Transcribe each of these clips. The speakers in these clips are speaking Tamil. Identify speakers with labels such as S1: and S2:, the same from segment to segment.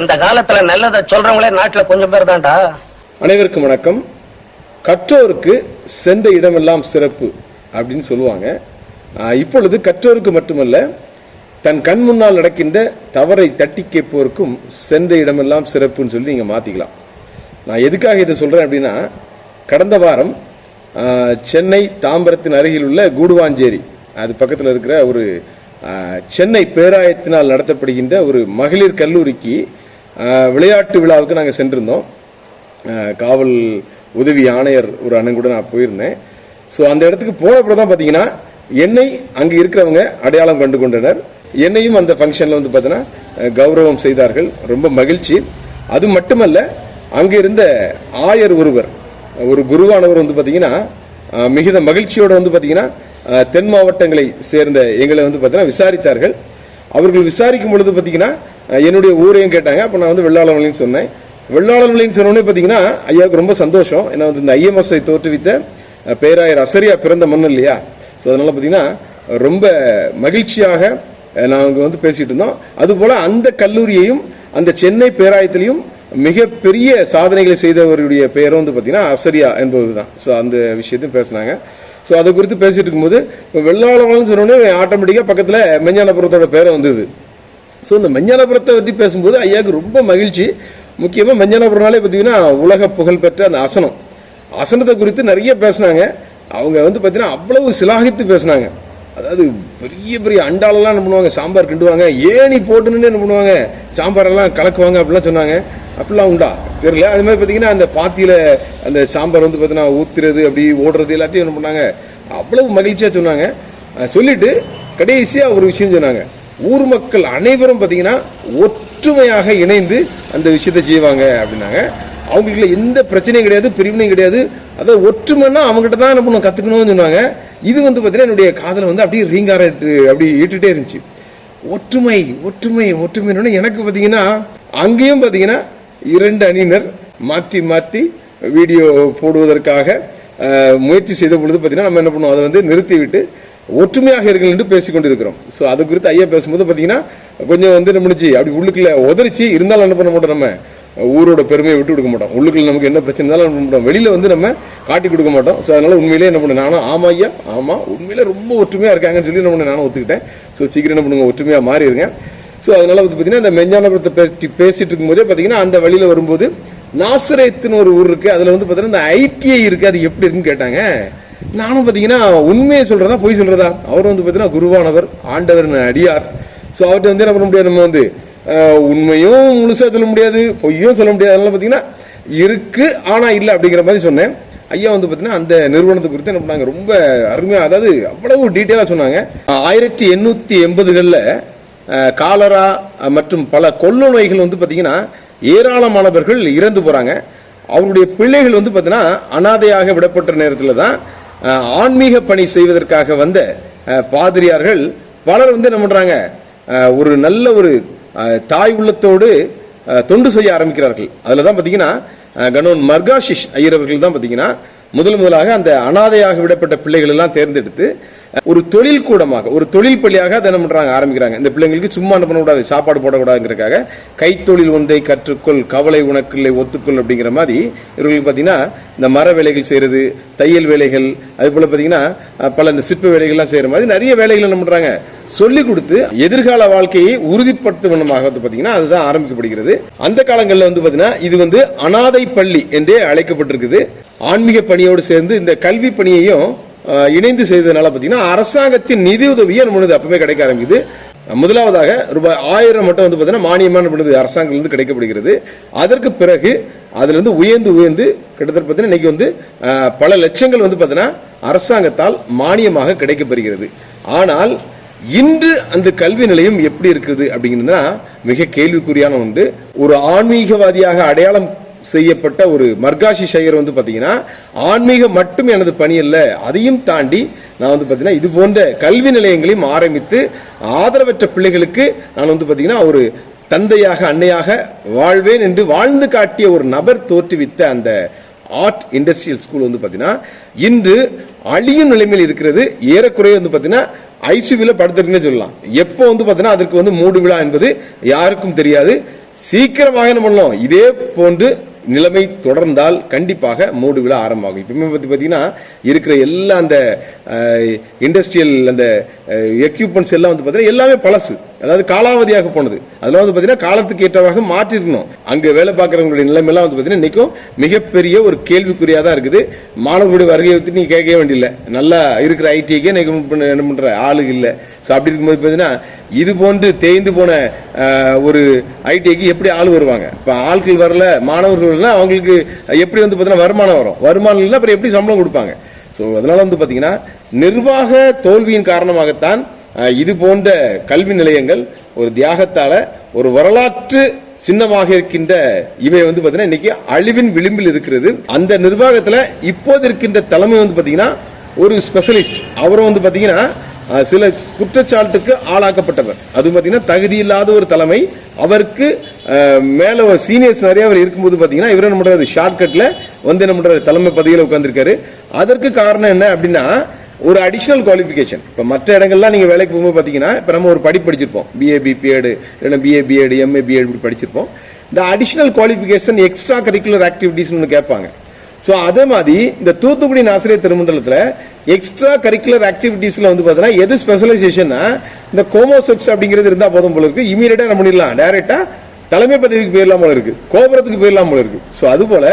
S1: இந்த காலத்துல நல்லதை சொல்றவங்களே நாட்டுல கொஞ்சம் பேர் தான்டா.
S2: அனைவருக்கும் வணக்கம். கற்றோருக்கு சென்ற இடமெல்லாம் சிறப்பு அப்படின்னு சொல்லுவாங்க. இப்பொழுது கற்றோருக்கு மட்டுமல்ல தன் கண் முன்னால் நடக்கின்ற தவறை தட்டி கேட்போருக்கும் சென்ற இடமெல்லாம் சிறப்புன்னு சொல்லி நீங்கள் மாற்றிக்கலாம் நான் எதுக்காக இதை சொல்கிறேன் அப்படின்னா கடந்த வாரம் சென்னை தாம்பரத்தின் அருகில் உள்ள கூடுவாஞ்சேரி அது பக்கத்தில் இருக்கிற ஒரு சென்னை பேராயத்தினால் நடத்தப்படுகின்ற ஒரு மகளிர் கல்லூரிக்கு விளையாட்டு விழாவுக்கு நாங்கள் சென்றிருந்தோம். காவல் உதவி ஆணையர் ஒரு அண்ணன் கூட நான் போயிருந்தேன். ஸோ அந்த இடத்துக்கு போனப்புறம் தான் பார்த்தீங்கன்னா என்னை அங்கே இருக்கிறவங்க அடையாளம் கண்டு கொண்டனர். என்னையும் அந்த ஃபங்க்ஷனில் வந்து பார்த்தீங்கன்னா கௌரவம் செய்தார்கள். ரொம்ப மகிழ்ச்சி. அது மட்டுமல்ல அங்கே இருந்த ஆயர் ஒருவர் ஒரு குருவானவர் வந்து பார்த்தீங்கன்னா மிகுந்த மகிழ்ச்சியோடு வந்து பார்த்தீங்கன்னா தென் மாவட்டங்களை சேர்ந்த எங்களை வந்து பார்த்தீங்கன்னா விசாரித்தார்கள். அவர்கள் விசாரிக்கும் பொழுது பார்த்தீங்கன்னா என்னுடைய ஊரையும் கேட்டாங்க. அப்போ நான் வந்து வெள்ளாளமலைன்னு சொன்னேன். வெள்ளாளமலைன்னு சொன்னோடனே பார்த்தீங்கன்னா ஐயாவுக்கு ரொம்ப சந்தோஷம். ஏன்னா வந்து இந்த ஐஎம்எஸ்ஐ தோற்றுவித்த பேராயர் அசரியா பிறந்த மண் இல்லையா? ஸோ அதனால் பார்த்தீங்கன்னா ரொம்ப மகிழ்ச்சியாக நாங்கள் வந்து பேசிகிட்டு இருந்தோம். அதுபோல் அந்த கல்லூரியையும் அந்த சென்னை பேராயத்திலையும் மிகப்பெரிய சாதனைகளை செய்தவருடைய பெயரும் வந்து பார்த்தீங்கன்னா அசரியா என்பது தான் ஸோ அந்த விஷயத்தையும் பேசினாங்க. ஸோ அதை குறித்து பேசிகிட்டு இருக்கும்போது இப்போ வெள்ளாளமலைன்னு சொன்னோன்னே ஆட்டோமேட்டிக்காக பக்கத்தில் மெஞ்ஞானபுரத்தோட பேரை வந்தது. ஸோ இந்த மெஞ்ஞானபுரத்தை பற்றி பேசும்போது ஐயாவுக்கு ரொம்ப மகிழ்ச்சி. முக்கியமாக மெஞ்ஞானபுரம்னாலே பார்த்தீங்கன்னா உலக புகழ்பெற்ற அந்த அசனம் அசனத்தை குறித்து நிறைய பேசினாங்க. அவங்க வந்து பார்த்தீங்கன்னா அவ்வளவு சிலாகித்து பேசுனாங்க. அதாவது பெரிய பெரிய அண்டாலெல்லாம் என்ன பண்ணுவாங்க? சாம்பார் கிண்டுவாங்க. ஏணி போட்டுன்னு என்ன பண்ணுவாங்க? சாம்பாரெல்லாம் கலக்குவாங்க அப்படிலாம் சொன்னாங்க. அப்படிலாம் உண்டா? தெரியல. அது மாதிரி பார்த்தீங்கன்னா அந்த பாத்தியில் அந்த சாம்பார் வந்து பார்த்தீங்கன்னா ஊத்துறது அப்படி ஓடுறது எல்லாத்தையும் என்ன பண்ணாங்க? அவ்வளவு மகிழ்ச்சியாக சொன்னாங்க. அஹ் சொல்லிட்டு கடைசியாக ஒரு விஷயம் சொன்னாங்க. ஊர் மக்கள் அனைவரும் பார்த்தீங்கன்னா ஒற்றுமையாக இணைந்து அந்த விஷயத்தை செய்வாங்க அப்படின்னாங்க. அவங்களுக்குள்ள எந்த பிரச்சனையும் கிடையாது பிரிவினையும் கிடையாது. அதாவது ஒற்றுமைன்னா அவங்ககிட்ட தான் என்ன பண்ணுவோம் கற்றுக்கணும்னு சொன்னாங்க. இது வந்து பார்த்தீங்கன்னா என்னுடைய காதலை வந்து அப்படியே ரீங்கார அப்படி இட்டுகிட்டே இருந்துச்சு. ஒற்றுமை ஒற்றுமை ஒற்றுமைன்னு எனக்கு பார்த்தீங்கன்னா அங்கேயும் பார்த்தீங்கன்னா இரண்டு அணியினர் மாற்றி மாற்றி வீடியோ போடுவதற்காக முயற்சி செய்த பொழுது பார்த்தீங்கன்னா நம்ம என்ன பண்ணுவோம்? அதை வந்து நிறுத்திவிட்டு ஒற்றுமையாக இருங்கள் என்று பேசிக்கொண்டிருக்கிறோம் ஸோ அது குறித்து ஐயா பேசும்போது பார்த்தீங்கன்னா கொஞ்சம் வந்து என்ன அப்படி உள்ளுக்குள்ள உதறிச்சு இருந்தாலும் என்ன பண்ண மாட்டோம் நம்ம? ஊரோட பெருமையை விட்டு கொடுக்க மாட்டோம். உள்ளுக்குள்ள நமக்கு என்ன பிரச்சனை இருந்தாலும் என்ன பண்ண மாட்டோம். வந்து நம்ம காட்டி கொடுக்க மாட்டோம். ஸோ அதனால் உண்மையிலே என்ன பண்ண நானும் ஆமா ஐயா ஆமாம் உண்மையிலே ரொம்ப ஒற்றுமையாக இருக்காங்கன்னு சொல்லி என்ன பண்ண நானும் ஒத்துக்கிட்டேன். ஸோ சீக்கிரம் என்ன பண்ணுங்க ஒற்றுமையா மாறிடுங்க ஸோ அதனால் வந்து பார்த்தீங்கன்னா இந்த மெஞ்ஞானபுரத்தை பற்றி பேசிட்டு இருக்கும்போதே பார்த்தீங்கன்னா அந்த வழியில் வரும்போது நாசரேத்துன்னு ஒரு ஊர் இருக்குது அதில் வந்து பார்த்தீங்கன்னா இந்த ஐடிஐ இருக்குது அது எப்படி இருக்குன்னு கேட்டாங்க. நானும் பார்த்தீங்கன்னா உண்மையை சொல்கிறதா பொய் சொல்கிறதா அவர் வந்து பார்த்தீங்கன்னா குருவானவர் ஆண்டவர் அடியார். ஸோ அவர்கிட்ட வந்து என்ன பண்ண முடியாது? நம்ம வந்து உண்மையும் முழுசாக சொல்ல முடியாது பொய்யும் சொல்ல முடியாது. அதனால பார்த்தீங்கன்னா இருக்குது ஆனால் இல்லை அப்படிங்கிற மாதிரி சொன்னேன். ஐயா வந்து பார்த்தீங்கன்னா அந்த நிறுவனத்தை குறித்து என்ன பண்ணாங்க? ரொம்ப அருமையாக அதாவது அவ்வளவு டீட்டெயிலாக சொன்னாங்க. ஆயிரத்தி எண்ணூற்றி எண்பதுகளில் காலரா மற்றும் பல கொள்ளு நோய்கள் வந்து பார்த்தீங்கன்னா ஏராளமானவர்கள் இறந்து போகிறாங்க அவருடைய பிள்ளைகள் வந்து பார்த்தீங்கன்னா அனாதையாக விடப்பட்ட நேரத்தில் தான் ஆன்மீக பணி செய்வதற்காக வந்த பாதிரியார்கள் பலர் வந்து என்ன பண்ணுறாங்க ஒரு நல்ல ஒரு தாய் உள்ளத்தோடு தொண்டு செய்ய ஆரம்பிக்கிறார்கள். அதில் தான் பார்த்தீங்கன்னா கணவன் மர்காஷிஷ் ஐயர் அவர்கள் தான் பார்த்தீங்கன்னா முதல் முதலாக அந்த அனாதையாக விடப்பட்ட பிள்ளைகள் எல்லாம் தேர்ந்தெடுத்து ஒரு தொழில் கூடமாக ஒரு தொழில் பள்ளியாக அதை என்ன பண்ணுறாங்க ஆரம்பிக்கிறாங்க. இந்த பிள்ளைங்களுக்கு சும்மா என்ன பண்ணக்கூடாது சாப்பாடு போடக்கூடாதுங்கிறக்காக கைத்தொழில் ஒன்றை கற்றுக்கொள் கவலை உனக்குள்ளே ஒத்துக்கொள் அப்படிங்கிற மாதிரி இவர்களுக்கு பார்த்தீங்கன்னா இந்த மர வேலைகள் செய்கிறது தையல் வேலைகள் அதுபோல் பார்த்தீங்கன்னா பல இந்த சிற்ப வேலைகள்லாம் செய்கிற மாதிரி நிறைய வேலைகள் என்ன பண்ணுறாங்க சொல்லி கொடுத்து எதிர்கால வாழ்க்கையை உறுதிப்படுத்தும் விதமாக வந்து பார்த்தீங்கன்னா அதுதான் ஆரம்பிக்கப்படுகிறது. அந்த காலங்களில் வந்து பார்த்தீங்கன்னா இது வந்து அனாதை பள்ளி என்றே அழைக்கப்பட்டிருக்குது. ஆன்மீக பணியோடு சேர்ந்து இந்த கல்வி பணியையும் இணைந்து செய்ததுனால பார்த்தீங்கன்னா அரசாங்கத்தின் நிதி உதவியை நம்மளுக்கு அப்பவே கிடைக்க ஆரம்பிக்குது. முதலாவதாக ரூபாய் ஆயிரம் மட்டும் வந்து பார்த்தீங்கன்னா மானியமான பண்ணுது அரசாங்கத்திலிருந்து கிடைக்கப்படுகிறது. அதற்கு பிறகு அதுலேருந்து உயர்ந்து உயர்ந்து கிட்டத்தட்ட பார்த்தீங்கன்னா இன்னைக்கு வந்து பல லட்சங்கள் வந்து பார்த்தீங்கன்னா அரசாங்கத்தால் மானியமாக கிடைக்கப்பெறுகிறது ஆனால் இன்று அந்த கல்வி நிலையம் எப்படி இருக்குது அப்படிங்கிறதுனா மிக கேள்விக்குறியான ஒன்று. ஒரு ஆன்மீகவாதியாக அடையாளம் செய்யப்பட்ட ஒரு மர்காஷி ஷையர் வந்து பார்த்தீங்கன்னா ஆன்மீகம் மட்டும் எனது பணி அல்ல அதையும் தாண்டி நான் வந்து பார்த்தீங்கன்னா இது போன்ற கல்வி நிலையங்களையும் ஆரம்பித்து ஆதரவற்ற பிள்ளைகளுக்கு நான் வந்து பார்த்தீங்கன்னா ஒரு தந்தையாக அன்னையாக வாழ்வேன் என்று வாழ்ந்து காட்டிய ஒரு நபர் தோற்றுவித்த அந்த ஆர்ட் இண்டஸ்ட்ரியல் ஸ்கூல் வந்து பார்த்தீங்கன்னா இன்று அழியும் நிலைமையில் இருக்கிறது. ஏறக்குறைய வந்து பார்த்தீங்கன்னா ஐசியூவில் படுத்துருக்குன்னு சொல்லலாம். எப்போ வந்து பார்த்தீங்கன்னா அதற்கு வந்து மூடு விழா என்பது யாருக்கும் தெரியாது. சீக்கிரமாக என்ன பண்ணலாம் இதே போன்று நிலைமை தொடர்ந்தால் கண்டிப்பாக மூடு விழா ஆரம்பமாகும். இப்பவுமே பத்தி பார்த்தீங்கன்னா இருக்கிற எல்லா அந்த இண்டஸ்ட்ரியல் அந்த எக்யூப்மெண்ட்ஸ் எல்லாம் வந்து பார்த்தீங்கன்னா எல்லாமே பழசு. அதாவது காலாவதியாக போனது. அதெல்லாம் வந்து பார்த்தீங்கன்னா காலத்துக்கு ஏற்றவாக மாற்றிருக்கணும். அங்கே வேலை பார்க்குறவங்களுடைய நிலைமையெல்லாம் வந்து பார்த்தீங்கன்னா இன்றைக்கும் மிகப்பெரிய ஒரு கேள்விக்குறியாக தான் இருக்குது. மாணவர்களுடைய வருகையை பற்றி நீ கேட்கவே வேண்டியில்லை நல்லா இருக்கிற ஐடிக்கே இன்னைக்கு என்ன பண்ணுற ஆளு இல்லை. ஸோ அப்படி இருக்கும்போது பார்த்தீங்கன்னா இது போன்று தேய்ந்து போன ஒரு ஐடிஐக்கு எப்படி ஆள் வருவாங்க? இப்போ ஆட்கள் வரல மாணவர்கள்னா அவங்களுக்கு எப்படி வந்து பார்த்தீங்கன்னா வருமானம் வரும்? வருமானம் இல்லைன்னா அப்புறம் எப்படி சம்பளம் கொடுப்பாங்க? ஸோ அதனால் வந்து பார்த்தீங்கன்னா நிர்வாக தோல்வியின் காரணமாகத்தான் இது போன்ற கல்வி நிலையங்கள் ஒரு தியாகத்தால் ஒரு வரலாற்று சின்னமாக இருக்கின்ற இவை வந்து பார்த்தீங்கன்னா இன்னைக்கு அழிவின் விளிம்பில் இருக்கிறது. அந்த நிர்வாகத்தில் இப்போது இருக்கின்ற தலைமை வந்து பார்த்தீங்கன்னா ஒரு ஸ்பெஷலிஸ்ட் அவரும் வந்து பார்த்தீங்கன்னா சில குற்றச்சாட்டுக்கு ஆளாக்கப்பட்டவர். அதுவும் பார்த்தீங்கன்னா தகுதி இல்லாத ஒரு தலைமை. அவருக்கு மேலே சீனியர்ஸ் நிறைய அவர் இருக்கும்போது பார்த்தீங்கன்னா இவர் என்ன பண்றாரு? ஷார்ட்கட்ல வந்து என்ன பண்றாரு? தலைமை பதவியில் உட்காந்துருக்காரு அதற்கு காரணம் என்ன அப்படின்னா ஒரு அடிஷனல் குவாலிஃபிகேஷன் இப்போ மற்ற இடங்கள்லாம் நீங்கள் வேலைக்கு போகும்போது பார்த்தீங்கன்னா இப்போ நம்ம ஒரு படி படிச்சிருப்போம். பிஏ பிபிஎடு இல்லைன்னா பிஏ பிஎடு எம்ஏ பிஎட் இப்படி படிச்சிருப்போம். இந்த அடிஷனல் குவாலிஃபிகேஷன் எக்ஸ்ட்ரா கரிக்குலர் ஆக்டிவிட்டீஸ்னு ஒன்று கேட்பாங்க. ஸோ அதே மாதிரி இந்த தூத்துக்குடி ஆசிரியர் திருமண்டலத்தில் எக்ஸ்ட்ரா கரிக்குலர் ஆக்டிவிட்டீஸில் வந்து பார்த்தீங்கன்னா எது ஸ்பெஷலைசேஷன்னா இந்த கோமோசெக்ஸ் அப்படிங்கிறது இருந்தால் போதும் போல இருக்குது இமீடியட்டாக என்ன பண்ணிடலாம். டேரெக்டாக தலைமை பதவிக்கு போயிடலாம் போல இருக்கு. கோபுரத்துக்கு போயிடலாம் போல இருக்கு. ஸோ அதுபோல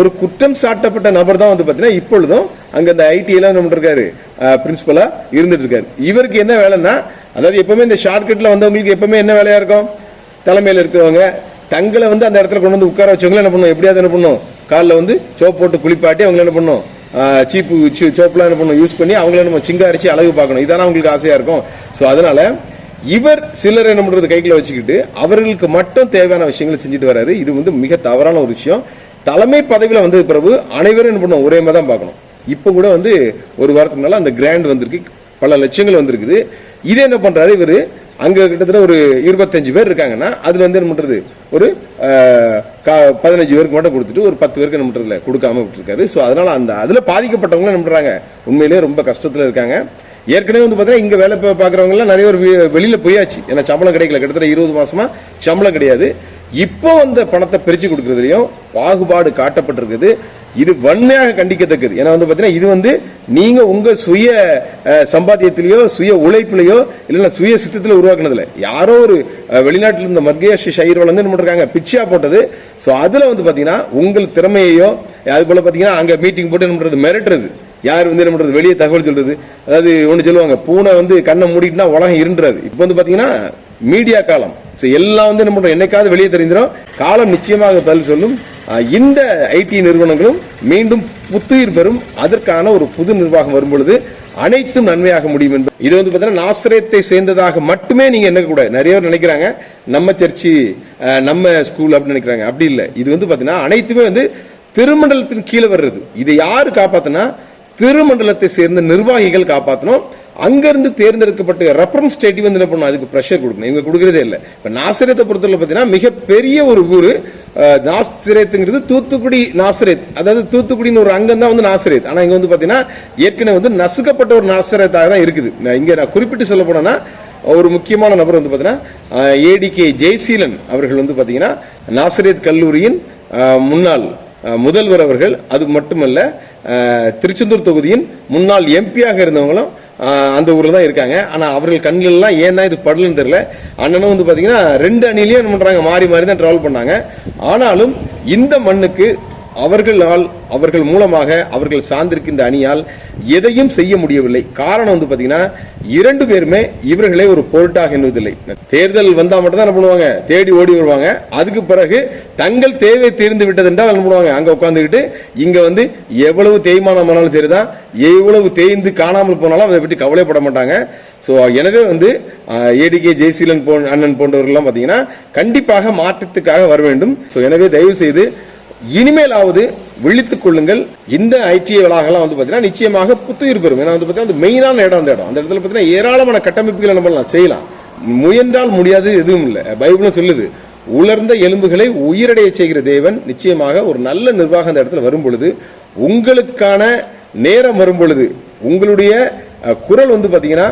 S2: ஒரு குற்றம் சாட்டப்பட்ட நபர் தான் வந்து பார்த்தீங்கன்னா இப்பொழுதும் அங்கே இந்த ஐடி எல்லாம் என்ன இருக்காரு பிரின்சிபலா இருந்துட்டு இருக்காரு இவருக்கு என்ன வேலைன்னா அதாவது எப்பவுமே இந்த ஷார்ட்கட்டில் வந்தவங்களுக்கு எப்பவுமே என்ன வேலையாக இருக்கும்? தலைமையில் இருக்கிறவங்க தங்களை வந்து அந்த இடத்துல கொண்டு வந்து உட்கார வச்சவங்கள என்ன பண்ணும் எப்படியாவது என்ன பண்ணும் காலில் வந்து சோப் போட்டு குளிப்பாட்டி அவங்கள என்ன பண்ணும் சீப்பு சோப்புலாம் என்ன பண்ணும் யூஸ் பண்ணி அவங்கள நம்ம சிங்காரிச்சு அழகு பார்க்கணும். இதான அவங்களுக்கு ஆசையாக இருக்கும். ஸோ அதனால் இவர் சிலர் என்ன பண்ணுறது கைக்குள்ள வச்சுக்கிட்டு அவர்களுக்கு மட்டும் தேவையான விஷயங்களை செஞ்சுட்டு வராரு. இது வந்து மிக தவறான ஒரு விஷயம். தலைமை பதவியில் வந்தது பிறகு அனைவரும் என்ன பண்ணுவோம் ஒரே மாதிரி தான் பார்க்கணும். இப்போ கூட வந்து ஒரு வாரத்துக்கு முன்னால அந்த கிராண்ட் வந்திருக்கு. பல லட்சங்கள் வந்திருக்குது. இது என்ன பண்ணுறாரு இவர்? அங்கே கிட்டத்தட்ட ஒரு இருபத்தஞ்சு பேர் இருக்காங்கன்னா அதில் வந்து என்ன பண்ணுறது ஒரு கா- பதினஞ்சு பேருக்கு மட்டும் கொடுத்துட்டு ஒரு பத்து பேருக்கு என்ன பண்றதுல? கொடுக்காம விட்டுருக்காரு. ஸோ அதனால் அந்த அதில் பாதிக்கப்பட்டவங்களும் என்ன பண்ணுறாங்க உண்மையிலேயே ரொம்ப கஷ்டத்தில் இருக்காங்க. ஏற்கனவே வந்து பார்த்தீங்கன்னா இங்கே வேலை இப்போ பார்க்கறவங்க எல்லாம் நிறைய ஒரு வெ- போயாச்சு. ஏன்னா சம்பளம் கிடைக்கல. கிட்டத்தட்ட இருபது மாதமாக சம்பளம் கிடையாது. இப்போ அந்த பணத்தை பிரித்து கொடுக்குறதுலையும் பாகுபாடு காட்டப்பட்டிருக்குது. இது வன்மையாக கண்டிக்கத்தக்கது. ஏன்னா வந்து பார்த்தீங்கன்னா இது வந்து நீங்கள் உங்கள் சுய சம்பாத்தியத்திலையோ சம்பாத்தியத்திலேயோ சுய உழைப்பிலேயோ இல்லைன்னா சுய சித்தத்தில் உருவாக்குனதில்ல. யாரோ ஒரு வெளிநாட்டில் இருந்த மர்கேஷ் ஷைர்வல் வந்து என்ன பண்றாங்க பிச்சியாக போட்டது. ஸோ அதில் வந்து பார்த்தீங்கன்னா உங்கள் திறமையையோ அது போல் பார்த்தீங்கன்னா அங்கே மீட்டிங் போட்டு என்ன பண்ணுறது மிரட்டுறது. யார் வந்து என்ன பண்ணுறது வெளியே தகவல் சொல்கிறது அதாவது ஒன்று சொல்லுவாங்க பூனை வந்து கண்ணை மூடிட்டுனா உலகம் இருண்டுறது இப்போ வந்து பார்த்தீங்கன்னா மீடியா காலம். ஸோ எல்லாம் வந்து என்ன பண்ணுறோம் என்னைக்காவது வெளியே தெரிஞ்சிடும் காலம் நிச்சயமாக பதில் சொல்லும். இந்த ஐடி நிறுவனங்களும் மீண்டும் புத்துயிர் பெறும். அதற்கான ஒரு புது நிர்வாகம் வரும் பொழுது அனைத்தும் நன்மையாக முடியும் என்பது. இது வந்து பார்த்தீங்கன்னா நாசிரியத்தை சேர்ந்ததாக மட்டுமே நீங்க என்ன கூட நிறைய பேர் நினைக்கிறாங்க. நம்ம சர்ச்சு நம்ம ஸ்கூல் அப்படின்னு நினைக்கிறாங்க. அப்படி இல்லை. இது வந்து பார்த்தீங்கன்னா அனைத்துமே வந்து திருமண்டலத்தின் கீழே வர்றது. இதை யாரு காப்பாத்தினா திருமண்டலத்தை சேர்ந்த நிர்வாகிகள் காப்பாற்றணும் அங்கேருந்து தேர்ந்தெடுக்கப்பட்ட ரெஃபரன்ஸ் ஸ்டேட்டி வந்து என்ன பண்ணணும் அதுக்கு ப்ரெஷர் கொடுக்கணும். இவங்க கொடுக்கறதே இல்லை. இப்போ நாசிரியத்தை பொறுத்தவரை பார்த்தீங்கன்னா மிகப்பெரிய ஒரு ஊர் நாசிரியத்துங்கிறது தூத்துக்குடி நாசிரியத் அதாவது தூத்துக்குடின்னு ஒரு அங்கம் தான் வந்து நாசிரியத் ஆனால் இங்கே வந்து பார்த்தீங்கன்னா ஏற்கனவே வந்து நசுக்கப்பட்ட ஒரு நாசிரியத்தாக தான் இருக்குது. நான் இங்கே நான் குறிப்பிட்டு சொல்ல போனேன்னா ஒரு முக்கியமான நபர் வந்து பார்த்தீங்கன்னா ஏடிகே ஜெய்சீலன் அவர்கள் வந்து பார்த்தீங்கன்னா நாசிரியத் கல்லூரியின் முன்னாள் முதல்வர் அவர்கள். அது மட்டுமல்ல திருச்செந்தூர் தொகுதியின் முன்னாள் எம்பியாக இருந்தவங்களும் அந்த ஊரில் தான் இருக்காங்க. ஆனால் அவர்கள் கண்களெல்லாம் ஏன் தான் இது படலன்னு தெரில அண்ணனும் வந்து பார்த்தீங்கன்னா ரெண்டு அணிலையும் என்ன பண்ணுறாங்க மாறி மாறி தான் ட்ராவல் பண்ணாங்க. ஆனாலும் இந்த மண்ணுக்கு அவர்களால் அவர்கள் மூலமாக அவர்கள் சார்ந்திருக்கின்ற அணியால் எதையும் செய்ய முடியவில்லை. காரணம் வந்து பார்த்தீங்கன்னா இரண்டு பேருமே இவர்களை ஒரு பொருட்டாக எண்ணுவதில்லை. தேர்தல் வந்தால் மட்டும்தான் என்ன பண்ணுவாங்க? தேடி ஓடி வருவாங்க. அதுக்கு பிறகு தங்கள் தேவை தீர்ந்து விட்டது என்றால் என்ன பண்ணுவாங்க? அங்கே உட்காந்துக்கிட்டு இங்கே வந்து எவ்வளவு தேய்மானம் ஆனாலும் சரிதான். எவ்வளவு தேய்ந்து காணாமல் போனாலும் அதை பற்றி கவலைப்பட மாட்டாங்க. ஸோ எனவே வந்து ஏடிகே ஜெய்சீலன் போ அண்ணன் போன்றவர்கள்லாம் பார்த்தீங்கன்னா கண்டிப்பாக மாற்றத்துக்காக வர வேண்டும். ஸோ எனவே தயவு செய்து இனிமேலாவது விழித்துக் கொள்ளுங்கள். இந்த ஐடிஐ வளாகலாம் வந்து பார்த்தீங்கன்னா நிச்சயமாக புத்துயிர் பெறும். ஏன்னா வந்து பார்த்தீங்கன்னா அந்த மெயினான இடம் அந்த இடம். அந்த இடத்துல பார்த்தீங்கன்னா ஏராளமான கட்டமைப்புகளை நம்ம செய்யலாம். முயன்றால் முடியாது எதுவும் இல்லை. பைபிளும் சொல்லுது உலர்ந்த எலும்புகளை உயிரடைய செய்கிற தேவன் நிச்சயமாக ஒரு நல்ல நிர்வாகம் அந்த இடத்துல வரும் பொழுது உங்களுக்கான நேரம் வரும் பொழுது உங்களுடைய குரல் வந்து பார்த்தீங்கன்னா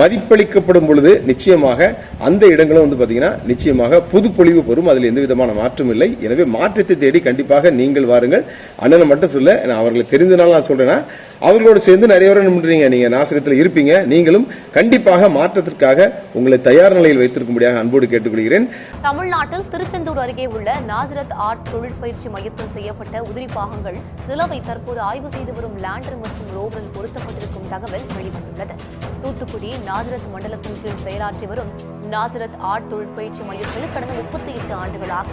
S2: மதிப்பளிக்கப்படும் பொழுது நிச்சயமாக அந்த இடங்களும் வந்து பார்த்தீங்கன்னா நிச்சயமாக புதுப்பொழிவு பெறும். அதில் எந்த விதமான மாற்றம் இல்லை. எனவே மாற்றத்தை தேடி கண்டிப்பாக நீங்கள் வாருங்கள். அண்ணனை மட்டும் சொல்ல நான் அவர்களை தெரிந்தனால நான் சொல்கிறேன்னா அவர்களோடு சேர்ந்து நிறைய பேர் பண்ணுறீங்க நீங்கள் நாசிரியத்தில் இருப்பீங்க. நீங்களும் கண்டிப்பாக மாற்றத்திற்காக உங்களை தயார் நிலையில் வைத்திருக்கும்படியாக அன்போடு கேட்டுக்கொள்கிறேன்.
S3: தமிழ்நாட்டில் திருச்செந்தூர் அருகே உள்ள நாசிரத் ஆர்ட் தொழிற்பயிற்சி மையத்தில் செய்யப்பட்ட உதிரி பாகங்கள் நிலவை தற்போது ஆய்வு செய்து வரும் லேண்டர் மற்றும் ரோவரில் பொருத்தப்பட்டிருக்கும் தகவல் வெளிவந்துள்ளது. தூத்துக்குடி நாசரத் மண்டலத்தின் கீழ் செயலாற்றி வரும் நாசரத் ஆர்ட் தொழிற்பயிற்சி மையத்தில் கடந்த முப்பத்தி எட்டு ஆண்டுகளாக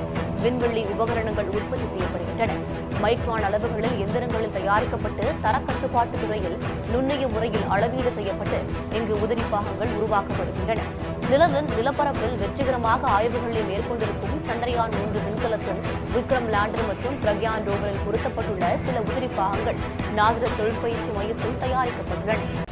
S3: விண்வெளி உபகரணங்கள் உற்பத்தி செய்யப்படுகின்றன. மைக்ரான் அளவுகளில் எந்திரங்களில் தயாரிக்கப்பட்டு தரக்கட்டுப்பாட்டு துறையில் நுண்ணிய முறையில் அளவீடு செய்யப்பட்டு இங்கு உதிரி பாகங்கள் உருவாக்கப்படுகின்றன. நிலவின் நிலப்பரப்பில் வெற்றிகரமாக ஆய்வுகளை மேற்கொண்டிருக்கும் சந்திரயான் மூன்று விண்கலத்தின் விக்ரம் லேண்டர் மற்றும் பிரக்யான் ரோவரில் பொருத்தப்பட்டுள்ள சில உதிரி பாகங்கள் நாசரத் தொழிற்பயிற்சி மையத்தில் தயாரிக்கப்பட்டுள்ளன.